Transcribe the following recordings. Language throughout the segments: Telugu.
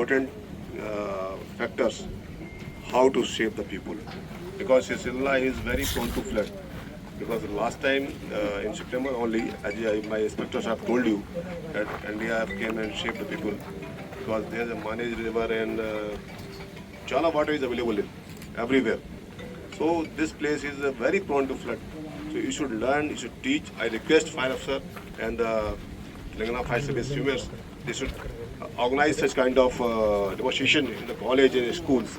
important uh, factors how to save the people because Sicily is very prone to flood. Because last time uh, in September only, as I, my inspectors have told you, that NDRF came and saved the people because there's a managed river and uh, chala water is available in, everywhere. So this place is uh, very prone to flood. So you should learn, you should teach. I request fire officer and the Telangana Fire Service swimmers, they should uh, organize such kind of uh, demonstration in the college and schools.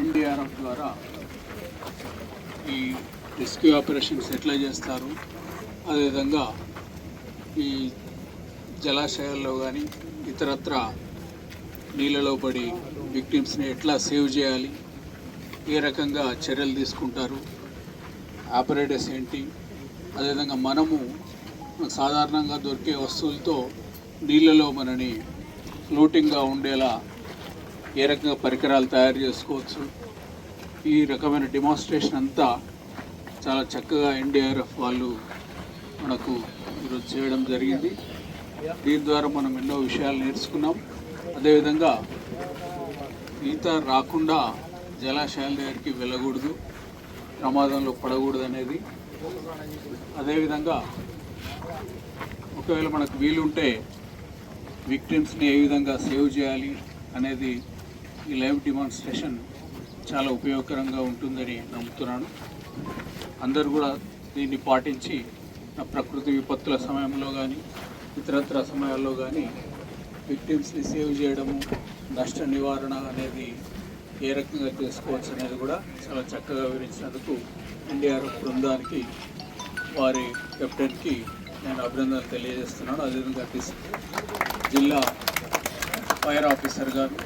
NDRF ద్వారా ఈ రెస్క్యూ ఆపరేషన్స్ ఎట్లా చేస్తారు? అదేవిధంగా ఈ జలాశయాల్లో కానీ ఇతరత్ర నీళ్ళలో పడి విక్టిమ్స్ని ఎట్లా సేవ్ చేయాలి? ఏ రకంగా చర్యలు తీసుకుంటారు ఆపరేటర్స్ ఏంటి అదేవిధంగా మనము సాధారణంగా దొరికే వస్తువులతో నీళ్ళలో మనని ఫ్లోటింగ్గా ఉండేలా ఏ రకంగా పరికరాలు తయారు చేసుకోవచ్చు. ఈ రకమైన డెమాన్స్ట్రేషన్ అంతా చాలా చక్కగా ఎన్డీఆర్ఎఫ్ వాళ్ళు మనకు ఈరోజు చేయడం జరిగింది. దీని ద్వారా మనం ఎన్నో విషయాలు నేర్చుకున్నాం. అదేవిధంగా ఈత రాకుండా జలాశయాల దగ్గరికి వెళ్ళకూడదు ప్రమాదంలో పడకూడదు అనేది అదేవిధంగా ఒకవేళ మనకు వీలుంటే విక్టిమ్స్ని ఏ విధంగా సేవ్ చేయాలి అనేది ఈ లైవ్ డిమాన్స్ట్రేషన్ చాలా ఉపయోగకరంగా ఉంటుందని నమ్ముతున్నాను. అందరూ కూడా దీన్ని పాటించి ప్రకృతి విపత్తుల సమయంలో కానీ ఇతరత్ర సమయాల్లో కానీ విక్టిమ్స్ని సేవ్ చేయడము నష్ట నివారణ అనేది ఏ రకంగా చేసుకోవచ్చు అనేది కూడా చాలా చక్కగా వివరించినందుకు ఎన్డీఆర్ఎఫ్ బృందానికి వారి కెప్టెన్కి నేను అభినందనలు తెలియజేస్తున్నాను. అదేవిధంగా జిల్లా ఫైర్ ఆఫీసర్ గారు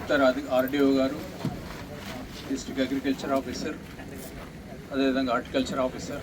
ఇతర అధి ఆర్డీఓ గారు డిస్ట్రిక్ట్ అగ్రికల్చర్ ఆఫీసర్ అదేవిధంగా హార్టికల్చర్ ఆఫీసర్.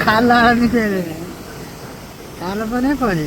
खाना खाना पने पने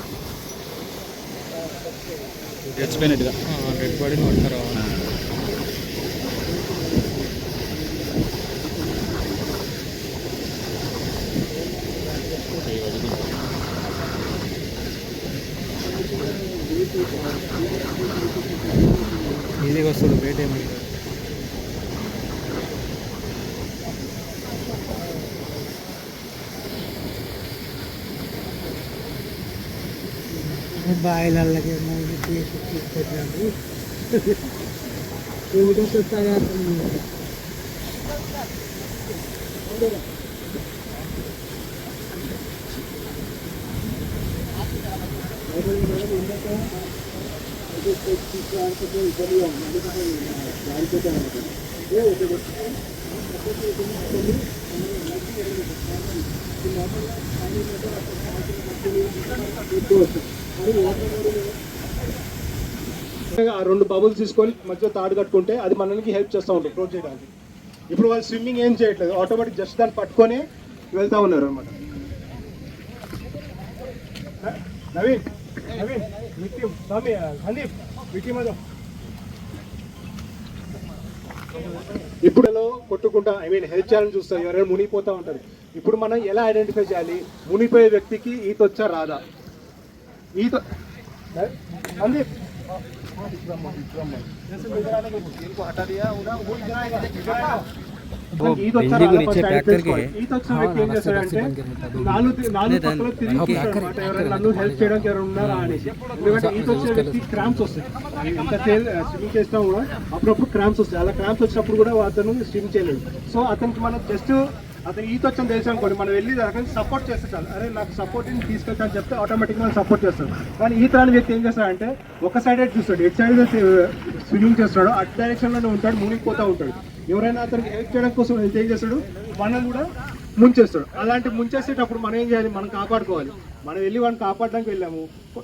డెడ్ బాడీని పట్టుకురా ఈజీగా వస్తుంది బయట बायला लगे मुझे तीस तीस पचास किलोमीटर से सारा ये ఆ రెండు బబుల్స్ తీసుకొని మధ్య తాడు కట్టుకుంటే అది మనకి హెల్ప్ చేస్తూ ఉంటుంది క్లోజ్ చేయడానికి. ఇప్పుడు వాళ్ళు స్విమ్మింగ్ ఏం చేయట్లేదు ఆటోమేటిక్ జస్ట్ దాన్ని పట్టుకొని వెళ్తా ఉన్నారు అనమాట నవీన్ నవీన్ మిట్టి స్వామి సందీప్ మిట్టి ఇప్పుడు కొట్టుకుంటా ఐ మీన్ హెల్ప్ చేయాలని చూస్తారు ఎవరైనా మునిగిపోతూ ఉంటారు. ఇప్పుడు మనం ఎలా ఐడెంటిఫై చేయాలి? మునిగిపోయే వ్యక్తికి ఈత వచ్చా రాదా? ఈత వస్తాయి. ఎంత స్విమ్మింగ్ చేసినా కూడా అప్పుడప్పుడు క్రాంప్స్ వస్తాయి. అలా క్రాంప్స్ వచ్చినప్పుడు కూడా అతను స్విమ్ చేయలేడు. సో అతనికి మనం జస్ట్ అతను ఈత వచ్చిన దేశం అనుకోండి మనం వెళ్ళి అతను సపోర్ట్ చేస్తే చాలు. అరే నాకు సపోర్ట్ తీసుకెళ్తా అని చెప్తే ఆటోమేటిక్గా సపోర్ట్ చేస్తాడు కానీ ఈత రాని వ్యక్తి ఏం చేస్తాడంటే ఒక సైడే చూస్తాడు ఎట్ సైడ్ స్విమ్మింగ్ చేస్తాడు అటు డైరెక్షన్లోనే ఉంటాడు మునిగిపోతూ ఉంటాడు. ఎవరైనా అతనికి హెల్ప్ చేయడం కోసం వెళ్తే ఏం చేస్తాడు? మనల్ని కూడా ముంచేస్తాడు. అలాంటి ముంచేసేటప్పుడు మనం ఏం చేయాలి? మనం కాపాడుకోవాలి. మనం వెళ్ళి వాడిని కాపాడడానికి వెళ్ళాము.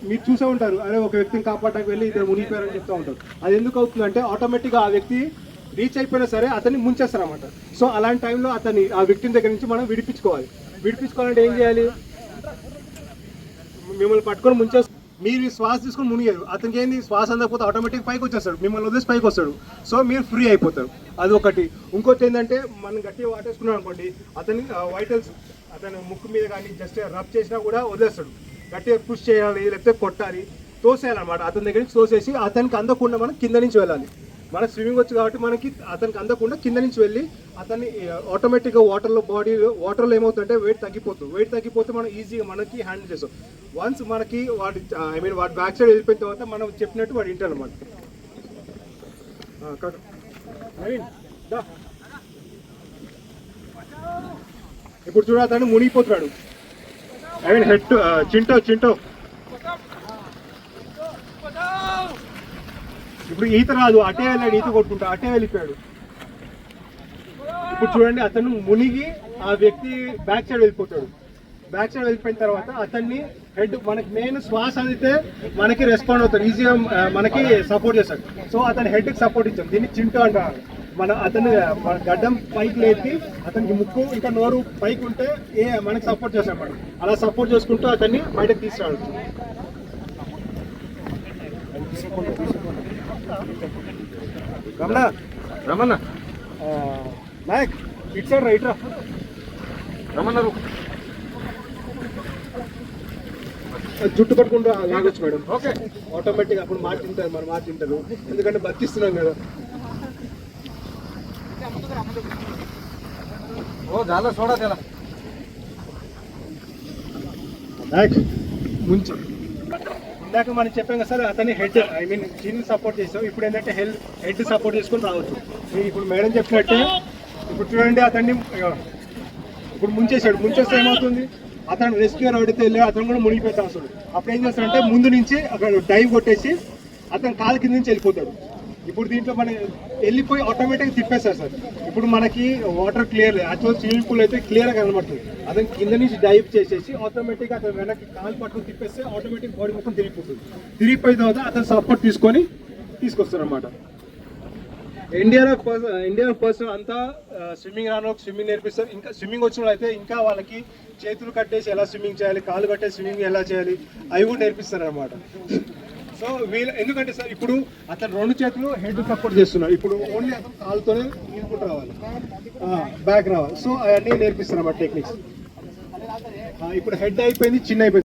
మీరు చూసే ఉంటారు. అరే ఒక వ్యక్తిని కాపాడడానికి వెళ్ళి ఇద్దరు మునిగిపోయారని చెప్తూ ఉంటారు. అది ఎందుకు అవుతుందంటే ఆటోమేటిక్గా ఆ వ్యక్తి రీచ్ అయిపోయినా సరే అతన్ని ముంచేస్తారు అనమాట సో అలాంటి టైంలో అతన్ని ఆ విక్టిమ్ దగ్గర నుంచి మనం విడిపించుకోవాలి. విడిపించుకోవాలంటే ఏం చేయాలి? మిమ్మల్ని పట్టుకొని ముంచే మీరు శ్వాస తీసుకొని మునిగారు. అతనికి ఏంది? శ్వాస అందకపోతే ఆటోమేటిక్ పైకి వచ్చేస్తాడు. మిమ్మల్ని వదిలేసి పైకి వస్తాడు. సో మీరు ఫ్రీ అయిపోతారు. అది ఒకటి. ఇంకోటి ఏంటంటే మనం గట్టిగా వాటేసుకున్నాం అనుకోండి అతని వైటల్స్ అతని ముక్కు మీద కానీ జస్ట్ రబ్ చేసినా కూడా వదిలేస్తాడు. గట్టిగా పుష్ చేయాలి లేకపోతే కొట్టాలి తోసేయాలన్నమాట. అతని దగ్గర నుంచి తోసేసి అతనికి అందకుండా మనం కింద నుంచి వెళ్ళాలి. మన స్విమ్మింగ్ వచ్చు కాబట్టి మనకి అతనికి అందకుండా కింద నుంచి వెళ్ళి అతన్ని ఆటోమేటిక్గా వాటర్లో బాడీ వాటర్లో ఏమవుతుందంటే వెయిట్ తగ్గిపోతుంది వెయిట్ తగ్గిపోతే మనం ఈజీగా మనకి హ్యాండిల్ చేస్తాం. వన్స్ మనకి వాడి ఐ మీన్ వాడి బ్యాక్ సైడ్ వెళ్ళిపోయిన తర్వాత మనం చెప్పినట్టు వాడు వింటాడు అనమాట ఇప్పుడు చూడ అతను మునిగిపోతున్నాడు. ఐ మీన్ హెడ్ చింటో చింటో. ఇప్పుడు ఈత రాదు అటే వెళ్ళాడు ఈత కొట్టుకుంటా అటే వెళ్ళిపోయాడు. ఇప్పుడు చూడండి అతను మునిగి ఆ వ్యక్తి బ్యాక్ సైడ్ వెళ్ళిపోతాడు. బ్యాక్ సైడ్ వెళ్ళిపోయిన తర్వాత అతన్ని హెడ్ మనకి మెయిన్ శ్వాస అందితే మనకి రెస్పాండ్ అవుతాడు ఈజీగా మనకి సపోర్ట్ చేస్తాడు. సో అతని హెడ్కి సపోర్ట్ ఇచ్చాం. దీన్ని చింటూ అంటారు. మన అతను మన గడ్డం పైకి లేపి అతనికి ముక్కు ఇంకా నోరు పైకి ఉంటే ఏ మనకి సపోర్ట్ చేస్తాడు మనం అలా సపోర్ట్ చేసుకుంటూ అతన్ని బయటకు తీసుకురాడు Ramana Ramana. Nayak it side right రా. రమణ జుట్టు పట్టుకుంటూ లాగొచ్చు మేడం. ఓకే. ఆటోమేటిక్ అప్పుడు మాట తింటారు మన మాట తింటారు ఎందుకంటే బతికిస్తున్నాం కదా. ఓ చాలా చూడా చాలా ముంచి. ఇందాక మనం చెప్పాం కదా సార్ అతని head I mean chin support చేసాం. ఇప్పుడు ఏంటంటే హెల్త్ హెడ్ సపోర్ట్ చేసుకుని రావచ్చు. మీరు ఇప్పుడు మేడం చెప్పినట్టే ఇప్పుడు చూడండి అతన్ని ఇప్పుడు ముంచేసాడు ముంచేస్తే ఏమవుతుంది? అతను రెస్క్యూర్ అడిగితే వెళ్ళి అతను కూడా మునిగిపోతాం అసలు అప్పుడు ఏం చేస్తాడంటే ముందు నుంచి అక్కడ డైవ్ కొట్టేసి అతను కాలు కింద నుంచి వెళ్ళిపోతాడు. ఇప్పుడు దీంట్లో మనం వెళ్ళిపోయి ఆటోమేటిక్గా తిప్పేస్తారు సార్. ఇప్పుడు మనకి water clear actual swimming pool అయితే క్లియర్గా కనబడుతుంది. అతను కింద నుంచి డైవ్ చేసేసి ఆటోమేటిక్గా అతను వెనక్కి కాలు పట్టుకుని తిప్పేస్తే ఆటోమేటిక్ బాడీ మొత్తం తిరిగిపోతుంది. తిరిగిపోయిన తర్వాత అతను సపోర్ట్ తీసుకొని తీసుకొస్తారు అనమాట ఇండియాలో పర్సన్ ఇండియా పర్సన్ అంతా స్విమ్మింగ్ రాను స్విమ్మింగ్ నేర్పిస్తారు. ఇంకా స్విమ్మింగ్ వచ్చిన అయితే ఇంకా వాళ్ళకి చేతులు కట్టేసి ఎలా స్విమ్మింగ్ చేయాలి కాలు కట్టేసి స్విమ్మింగ్ ఎలా చేయాలి అవి కూడా నేర్పిస్తారు అనమాట సో వీళ్ళు ఎందుకంటే సార్ ఇప్పుడు అతను రెండు చేతులు హెడ్ సపోర్ట్ చేస్తున్నారు. ఇప్పుడు ఓన్లీ అతను కాలుతోనే ఇన్పుట్ రావాలి. బ్యాక్ రావాలి. సో అవన్నీ నేర్పిస్తారు అన్నమాట టెక్నిక్స్ ఇప్పుడు హెడ్ అయిపోయింది చిన్న అయిపోయింది.